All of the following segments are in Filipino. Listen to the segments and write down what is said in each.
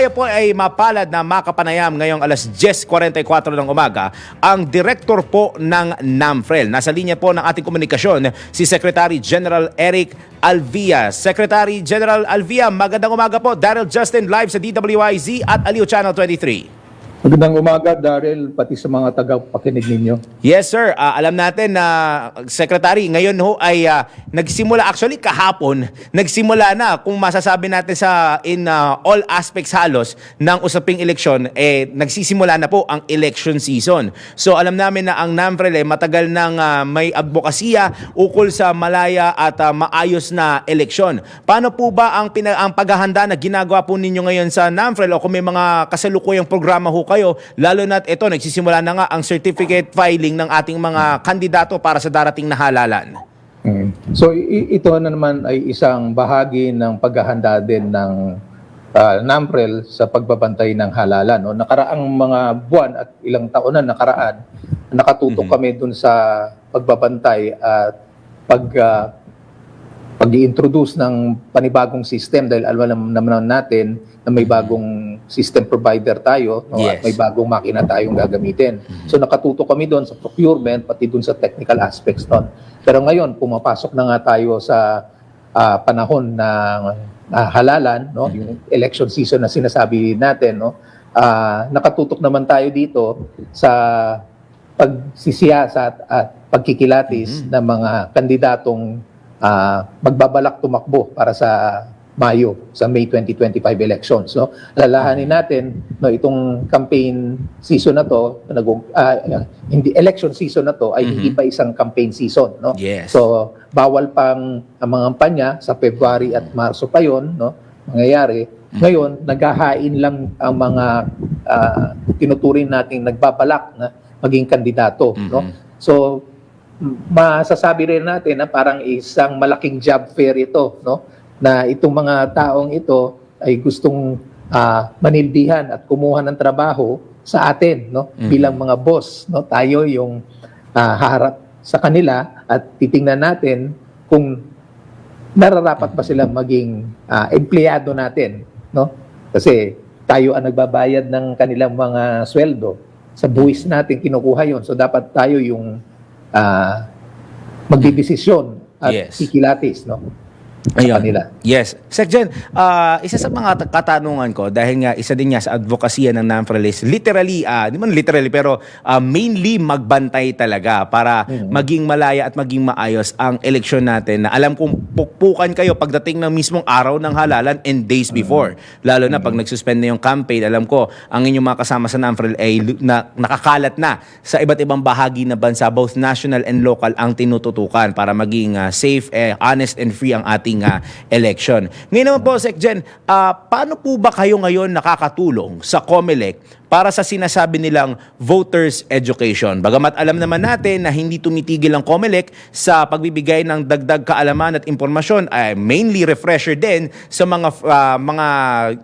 tayo po ay mapalad na makapanayam ngayong alas 10.44 ng umaga ang direktor po ng NAMFREL. Nasa linya po ng ating komunikasyon si Secretary General Eric Alvia. Secretary General Alvia, magandang umaga po. Daryl Justin live sa DWIZ at Aliw Channel 23. Magandang umaga, Daryl, pati sa mga tagapakinig ninyo. Yes sir, Ah, alam natin na Secretary, ngayon ho ay ah, nagsimula actually kahapon, nagsimula na kung masasabi natin sa in ah, all aspects halos ng usaping eleksyon eh nagsisimula na po ang election season. So alam namin na ang NAMFREL eh, matagal nang ah, may advokasya ukol sa malaya at ah, maayos na eleksyon. Paano po ba ang ang paghahanda na ginagawa po ninyo ngayon sa NAMFREL o kung may mga kasalukuyang programa ho kayo, lalo na't ito, nagsisimula na nga ang certificate filing ng ating mga kandidato para sa darating na halalan. Mm. So ito na naman ay isang bahagi ng paghahanda din ng ah, NAMPREL sa pagbabantay ng halalan. No? Nakaraang mga buwan at ilang taon na nakaraan, nakatutok kami dun sa pagbabantay at pag ah, pag-i-introduce ng panibagong system dahil alam naman natin na may bagong system provider tayo no, Yes. at may bagong makina tayong gagamitin. So nakatuto kami doon sa procurement pati doon sa technical aspects doon. Pero ngayon pumapasok na nga tayo sa ah, panahon ng ah, halalan, no, yung election season na sinasabi natin, no. Ah, nakatutok naman tayo dito sa pagsisiyasat at pagkikilatis ng mga kandidatong ah, magbabalak tumakbo para sa Mayo sa May 2025 elections no? Alalahanin natin no itong campaign season na to nag ah, hindi election season na to ay hindi pa isang campaign season no? Yes. so bawal pang ang mga kampanya sa February at Marso pa yon no? Mangyayari. Ngayon naghahain lang ang mga ah, tinuturing nating nagbabalak na maging kandidato no? So masasabi rin natin na parang isang malaking job fair ito no na itong mga taong ito ay gustong ah, manilbihan at kumuha ng trabaho sa atin no? Bilang mga boss no? Tayo yung ah, haharap sa kanila at titingnan natin kung nararapat ba sila maging ah, empleyado natin no? Kasi tayo ang nagbabayad ng kanilang mga sweldo. Sa buwis natin kinukuha yon so dapat tayo yung ah, magdidesisyon at Yes. kikilatis no Ayun. kanila Yes. Secjen, ah, isa sa mga ta- katanungan ko, dahil nga isa din niya sa advokasya ng is literally, ah, di man literally, pero ah, mainly magbantay talaga para maging malaya at maging maayos ang eleksyon natin na alam kong pukpukan kayo pagdating ng mismong araw ng halalan and days before. Lalo na pag nagsuspend na yung campaign, alam ko, ang inyong mga kasama sa NAMFREL ay lu- na, nakakalat na sa iba't ibang bahagi na bansa, both national and local, ang tinututukan para maging ah, safe, eh, honest and free ang ating ah, election. Ngayon naman po, Secjen, ah, paano po ba kayo ngayon nakakatulong sa COMELEC para sa sinasabi nilang voters education? Bagamat alam naman natin na hindi tumitigil ang COMELEC sa pagbibigay ng dagdag kaalaman at impormasyon, ay mainly refresher din sa mga ah, mga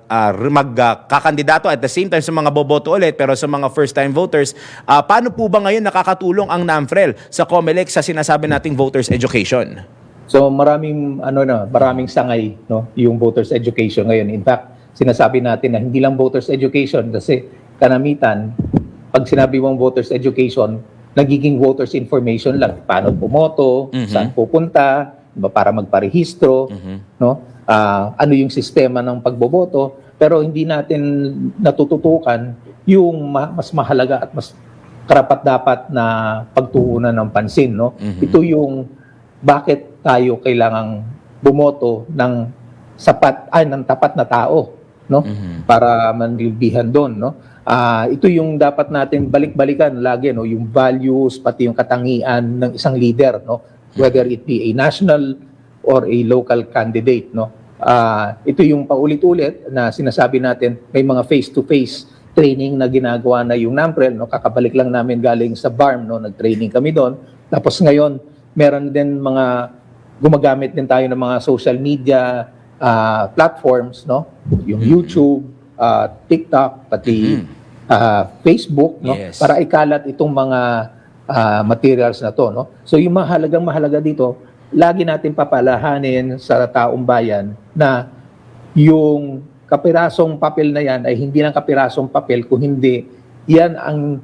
uh, magkakandidato at the same time sa mga boboto ulit pero sa mga first time voters, ah, paano po ba ngayon nakakatulong ang NAMFREL sa COMELEC sa sinasabi nating voters education? So maraming ano na, maraming sangay no, yung voters education ngayon. In fact, sinasabi natin na hindi lang voters education kasi kanamitan pag sinabi mong voters education, nagiging voters information lang paano bumoto, Mhm. saan pupunta, ba, para magparehistro, no? Ah, ano yung sistema ng pagboboto, pero hindi natin natututukan yung ma- mas mahalaga at mas karapat dapat na pagtuunan ng pansin, no? Ito yung bakit tayo kailangang bumoto ng sapat ay ng tapat na tao no? Para manlilbihan doon no? Ah, ito yung dapat natin balik-balikan lagi no? Yung values pati yung katangian ng isang leader no? Whether it be a national or a local candidate no? Ah, ito yung paulit-ulit na sinasabi natin may mga face-to-face training na ginagawa na yung NAMPREL no? Kakabalik lang namin galing sa BARM no? Nag-training kami doon. Tapos ngayon meron din mga gumagamit din tayo ng mga social media ah, platforms no? Yung YouTube ah, TikTok pati ah, Facebook no? Yes. para ikalat itong mga ah, materials na to no? So yung mahalagang mahalaga dito lagi natin papalahanin sa taong bayan na yung kapirasong papel na yan ay hindi lang kapirasong papel, kung hindi, yan ang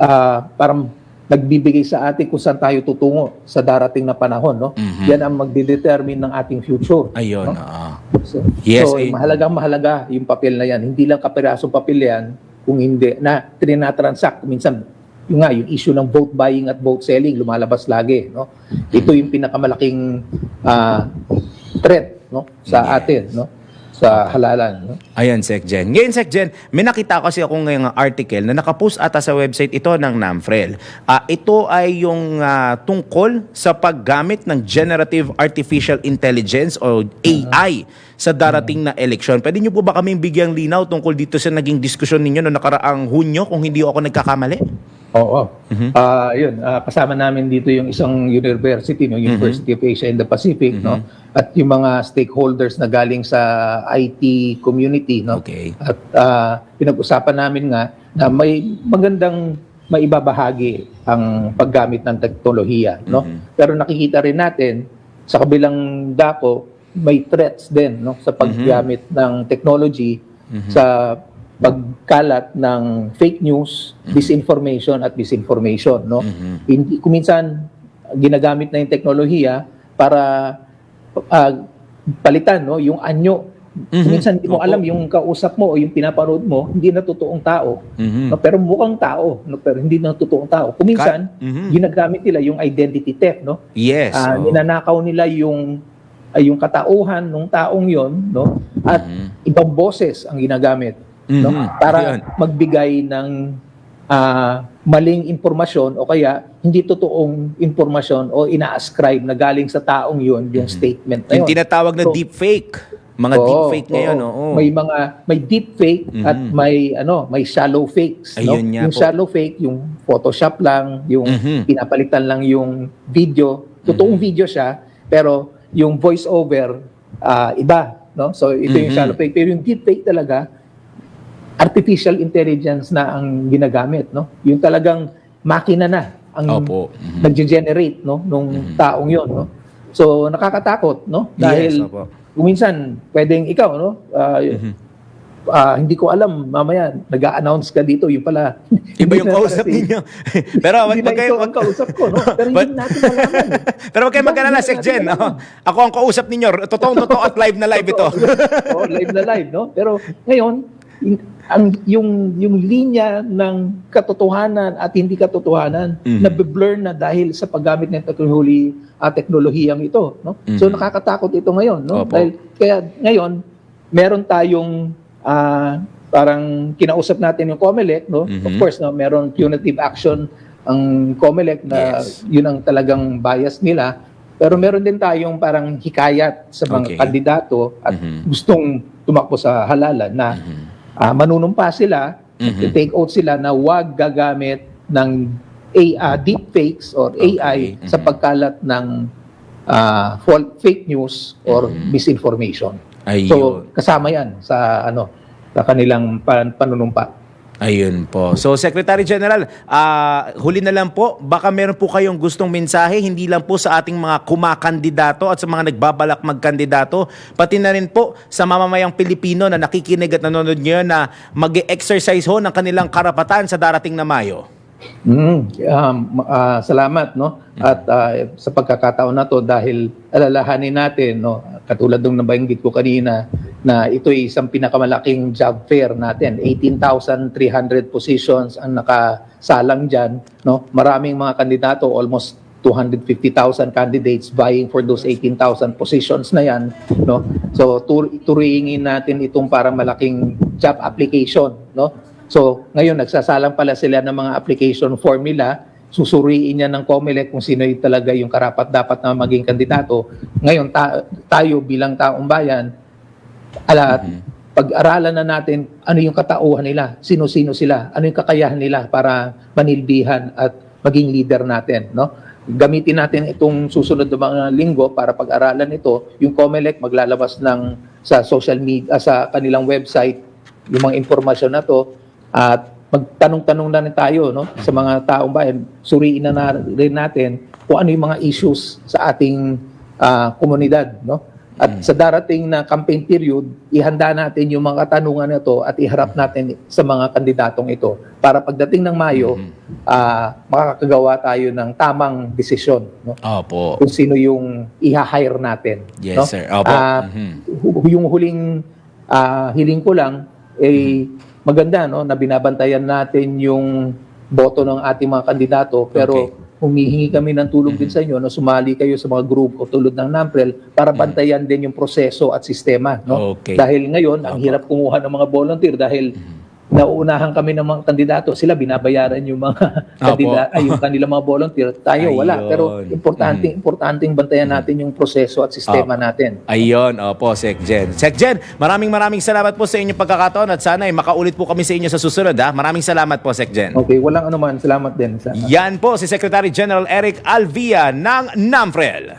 ah, parang nagbibigay sa atin kung saan tayo tutungo sa darating na panahon. No? Mhm. Yan ang magdidetermine ng ating future. Ayun, No? oo. So, Yes, so eh. mahalagang mahalaga yung papel na yan. Hindi lang kapirasong papel yan, kung hindi, na trinatransact. Minsan, yung nga, yung issue ng vote buying at vote selling, lumalabas lagi. No? Ito yung pinakamalaking ah, threat no? sa atin, no? Sa halalan. No? Ayan, Sec Jen. Ngayon, Sec Jen, may nakita kasi ako ngayong article na nakapost ata sa website ito ng NAMFREL. Ah, ito ay yung ah, tungkol sa paggamit ng Generative Artificial Intelligence o AI sa darating na eleksyon. Pwede niyo po ba kaming bigyang linaw tungkol dito sa naging diskusyon ninyo noong nakaraang Hunyo kung hindi ako nagkakamali? Oo. Ah, yun, ah, kasama namin dito yung isang university, no, University of Asia in the Pacific, no, at yung mga stakeholders na galing sa IT community, no. Okay. At ah, pinag-usapan namin nga na may magandang maibabahagi ang paggamit ng teknolohiya, no. Pero nakikita rin natin sa kabilang dako may threats din, no, sa paggamit ng technology sa pagkalat ng fake news, disinformation at misinformation, no. Hindi kuminsan ginagamit na yung teknolohiya para ah, palitan no yung anyo. Minsan hindi mo Opo. alam yung kausap mo o yung pinapanood mo, hindi na totoong tao. Mhm. No, pero mukhang tao, no, pero hindi na totoong tao. Kuminsan, Mhm. ginagamit nila yung identity theft, no? Yes. Ah, oo. ninanakaw nila yung ay yung katauhan ng taong yon, no? At Mhm. ibang boses ang ginagamit, no? Mhm. Para magbigay ng ah, maling impormasyon o kaya hindi totoong impormasyon o ina-ascribe na galing sa taong yon yung statement na Yung yun. tinatawag na So, deepfake. Mga Oo, deepfake ngayon, oo. oo. May mga may deep fake at Mhm. may ano, may shallow fakes, no? Ayun nga Yung po. shallow fake, yung Photoshop lang, yung Mhm. pinapalitan lang yung video. Totoong video siya, pero yung voice over ah, iba, no? So ito yung Mhm. shallow fake, pero yung deep fake talaga artificial intelligence na ang ginagamit, no? Yung talagang makina na ang Opo. Mhm. nagge-generate no nung taong 'yon, no? So nakakatakot, no? Dahil Yes, opo. Kuminsan, pwedeng ikaw, no? Ah, Mhm. ah, hindi ko alam, mamaya, nag-a-announce ka dito, yung pala. Iba yung kausap kasi- ninyo. Pero wag wag kayo ang kausap ko, no? Pero hindi natin malaman. Pero wag kayo Hindi Sec Jen. oh. Ako ang kausap ninyo. Totoong totoo at live na live ito. Oo, live na live, no? Pero ngayon, ang yung yung linya ng katotohanan at hindi katotohanan Mhm. na blur na dahil sa paggamit ng teknolohi at teknolohiyang ito, no? So Mhm. nakakatakot ito ngayon, no? Opo. Dahil kaya ngayon meron tayong ah, parang kinausap natin yung COMELEC, no? Mhm. Of course, no, meron punitive action ang COMELEC na Yes. yun ang talagang bias nila. Pero meron din tayong parang hikayat sa mga Okay. kandidato at Mhm. gustong tumakbo sa halalan na Mhm. Ah, manunumpa sila, Mhm. take out sila na wag gagamit ng AI, deepfakes or AI Okay. sa Mhm. pagkalat ng ah, fal- fake news or Mhm. misinformation. Ayun. So kasama 'yan sa ano sa kanilang pan- panunumpa. Ayun po. So, Secretary General, ah, huli na lang po, baka meron po kayong gustong mensahe, hindi lang po sa ating mga kumakandidato at sa mga nagbabalak magkandidato, pati na rin po sa mamamayang Pilipino na nakikinig at nanonood ngayon na mag-exercise ho ng kanilang karapatan sa darating na Mayo. Mm, um, ah, salamat no at ah, sa pagkakataon na to dahil alalahanin natin no katulad ng nabanggit ko kanina na ito ay isang pinakamalaking job fair natin 18,300 positions ang nakasalang diyan no maraming mga kandidato almost 250,000 candidates vying for those 18,000 positions na yan no so tur- turingin natin itong parang malaking job application no So, ngayon, nagsasalang pala sila ng mga application formula. Susuriin niya ng COMELEC kung sino yung talaga yung karapat-dapat na maging kandidato. Ngayon, ta- tayo bilang taong bayan, ala, pag-aralan na natin ano yung katauhan nila, sino-sino sila, ano yung kakayahan nila para manilbihan at maging leader natin. No? Gamitin natin itong susunod na mga linggo para pag-aralan ito. Yung COMELEC maglalabas ng sa social media, sa kanilang website, yung mga impormasyon na to at magtanong-tanong na rin tayo no sa mga taong bayan suriin na, na rin natin kung ano yung mga issues sa ating ah, komunidad no At sa darating na campaign period, ihanda natin yung mga katanungan na ito at iharap natin sa mga kandidatong ito para pagdating ng Mayo, ah, makakagawa tayo ng tamang desisyon no? Opo. kung sino yung iha-hire natin. Yes, no? sir. Opo. Hu- yung huling ah, hiling ko lang, eh, maganda no, na binabantayan natin yung boto ng ating mga kandidato pero humihingi kami ng tulong din sa inyo no? Sumali kayo sa mga grupo tulad ng NAMPREL para bantayan din yung proseso at sistema no? Okay. dahil ngayon ang hirap kumuha ng mga volunteer dahil nauunahan kami ng mga kandidato sila binabayaran yung mga kandidato ay yung kanilang mga volunteer tayo wala Ayun. pero importante importanteng bantayan natin yung proseso at sistema natin Ayun, opo, Sec Jen. Sec Jen, maraming maraming salamat po sa inyong pagkakataon at sana ay makaulit po kami sa inyo sa susunod ha. Maraming salamat po, Sec Jen. Okay, walang anuman. Salamat din. Sa, Yan po si Secretary General Eric Alvia ng NAMFREL.